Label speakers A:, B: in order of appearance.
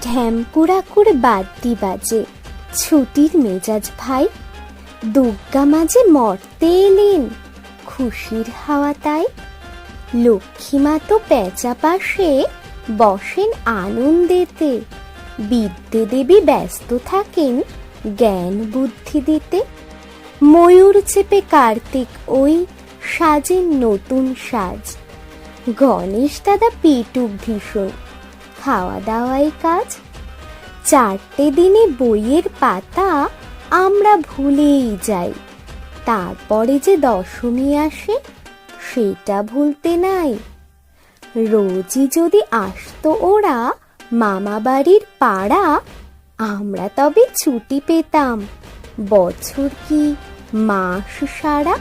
A: ঢ্যামকুড়াকুর বাদ্যি বাজে, ছুটির মেজাজ ভাই দুর্গা মাঝে মরতে এলেন, খুশির হাওয়া তাই লক্ষ্মীমা তো পেঁচা পাশে বসেন আনন্দেতে, বিদ্যে দেবী ব্যস্ত থাকেন জ্ঞান বুদ্ধি দিতে, ময়ূর চেপে কার্তিক ওই সাজেন নতুন সাজ, গণেশ দাদা পেটুক ভীষণ খাওয়া দাওয়াই কাজ? চারটে দিনে বইয়ের পাতা আমরা ভুলেই যাই। তারপরে যে দশমী আসে, সেটা ভুলতে নাই। রোজই যদি আসতো ওরা মামা বাড়ির পাড়া, আমরা তবে ছুটি পেতাম। বছর কি, মাস সারা?